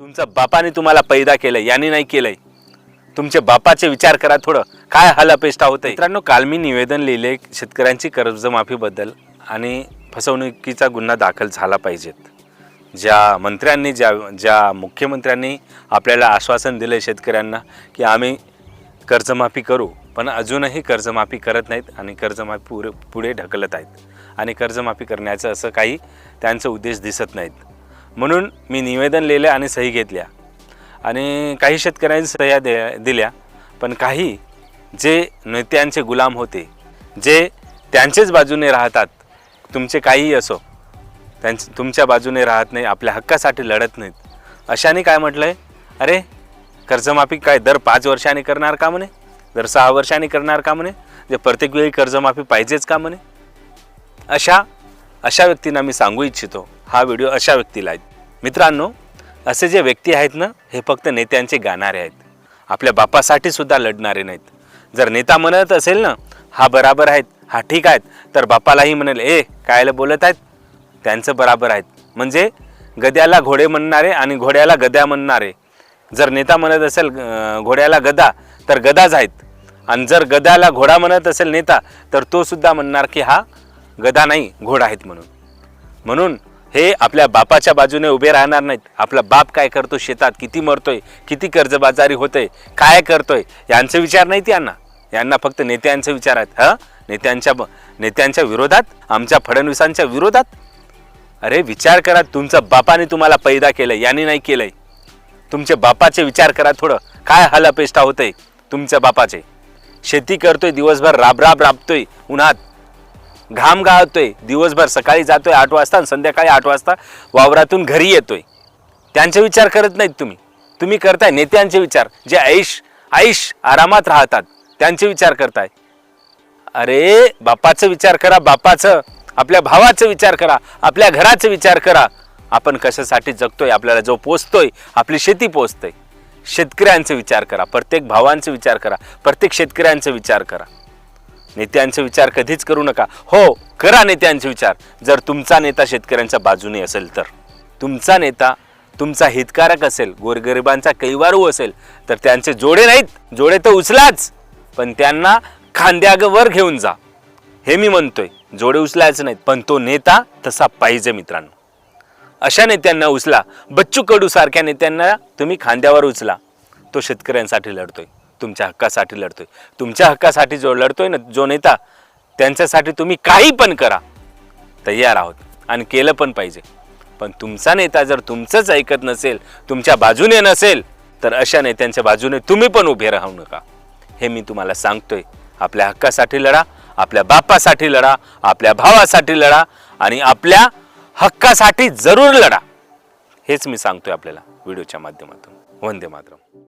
तुमचा बापाने तुम्हाला पैदा केलंय याने नाही केलंय. तुमच्या बापाचे विचार करा थोडं. काय हलापेष्टा होत मित्रांनो काल मी निवेदन लिहिले शेतकऱ्यांची कर्जमाफीबद्दल आणि फसवणुकीचा गुन्हा दाखल झाला पाहिजेत. ज्या मंत्र्यांनी ज्या ज्या मुख्यमंत्र्यांनी आपल्याला आश्वासन दिलं आहे शेतकऱ्यांना की आम्ही कर्जमाफी करू पण अजूनही कर्जमाफी करत नाहीत आणि कर्जमाफी पुरे पुढे ढकलत आहेत. आणि कर्जमाफी करण्याचं असं काही त्यांचं उद्देश दिसत नाहीत. म्हणून मी निवेदन लिहिलं आणि सही घेतल्या. आणि काही शेतकऱ्यांनी सह्या दे दिल्या पण काही जे नेत्यांचे गुलाम होते जे त्यांचेच बाजूने राहतात तुमचे काहीही असो त्यांच तुमच्या बाजूने राहत नाही आपल्या हक्कासाठी लढत नाहीत. अशाने काय म्हटलं आहे अरे कर्जमाफी काय दर पाच वर्षाने करणार का म्हणे? दर सहा वर्षांनी करणार का म्हणे? जे प्रत्येक वेळी कर्जमाफी पाहिजेच का म्हणे? अशा अशा व्यक्तींना मी सांगू इच्छितो. हा व्हिडिओ अशा व्यक्तीला आहेत मित्रांनो असे जे व्यक्ती आहेत ना हे फक्त नेत्यांचे गाणारे आहेत. आपल्या बापासाठी सुद्धा लढणारे नाहीत. जर नेता म्हणत असेल ना हा बराबर आहेत हा ठीक आहेत तर बापालाही म्हणेल ए कायला बोलत आहेत? त्यांचं बराबर आहेत. म्हणजे गद्याला घोडे म्हणणारे आणि घोड्याला गद्या म्हणणारे. जर नेता म्हणत असेल घोड्याला गदा तर गदाच आहेत. आणि जर गदाला घोडा म्हणत असेल नेता तर तो सुद्धा म्हणणार की हा गदा नाही घोडा आहेत म्हणून. म्हणून हे आपल्या बापाच्या बाजूने उभे राहणार नाहीत. आपला बाप काय करतो शेतात? किती मरतोय? किती कर्जबाजारी होतोय? काय करतोय? यांचे विचार नाहीत यांना. यांना फक्त नेत्यांचे विचार आहेत. हां? नेत्यांच्या नेत्यांच्या विरोधात? आमच्या फडणवीसांच्या विरोधात? अरे विचार करा. तुमचा बापाने तुम्हाला पैदा केलं यांनी नाही केलंय. तुमच्या बापाचे विचार करा थोडं. काय हलापेष्टा होतंय तुमच्या बापाचे? शेती करतोय दिवसभर राबराब राबतोय उन्हात. घाम गाळतोय. दिवसभर सकाळी जातोय आठ वाजता आणि संध्याकाळी आठ वाजता वावरातून घरी येतोय. त्यांचे विचार करत नाहीत तुम्ही. तुम्ही करताय नेत्यांचे विचार. जे ऐश ऐश आरामात राहतात त्यांचे विचार करताय. अरे बापाचं विचार करा बापाचं. आपल्या भावाचं विचार करा आपल्या घराचा विचार करा. आपण कशासाठी जगतोय? आपल्याला जो पोचतोय आपली शेती पोचतोय शेतकऱ्यांचा विचार करा प्रत्येक भावांचा विचार करा प्रत्येक शेतकऱ्यांचा विचार करा. नेत्यांचे विचार कधीच करू नका. हो करा नेत्यांचे विचार. जर तुमचा नेता शेतकऱ्यांच्या बाजूने असेल तर. तुमचा नेता तुमचा हितकारक असेल गोरगरिबांचा कैवारू असेल तर त्यांचे जोडे नाहीत. जोडे तर उचलाच. पण त्यांना खांद्यागवर घेऊन जा. हे मी म्हणतोय. जोडे उचलायचं नाहीत पण तो नेता तसा पाहिजे मित्रांनो. अशा नेत्यांना उचला. बच्चू कडू सारख्या नेत्यांना तुम्ही खांद्यावर उचला. तो शेतकऱ्यांसाठी लढतोय. तुमच्या हक्कासाठी लढतोय. तुमच्या हक्कासाठी जो लढतोय ना जो नेता त्यांच्यासाठी तुम्ही काही पण करा. तयार आहोत आणि केलं पण पाहिजे. पण तुमचा नेता जर तुमचंच ऐकत नसेल तुमच्या बाजूने नसेल तर अशा नेत्यांच्या बाजूने तुम्ही पण उभे राहू नका. हे मी तुम्हाला सांगतोय. आपल्या हक्कासाठी लढा आपल्या बापासाठी लढा आपल्या भावासाठी लढा आणि आपल्या हक्कासाठी जरूर लढा. हेच मी सांगतोय आपल्याला व्हिडिओच्या माध्यमातून. वंदे मातरम.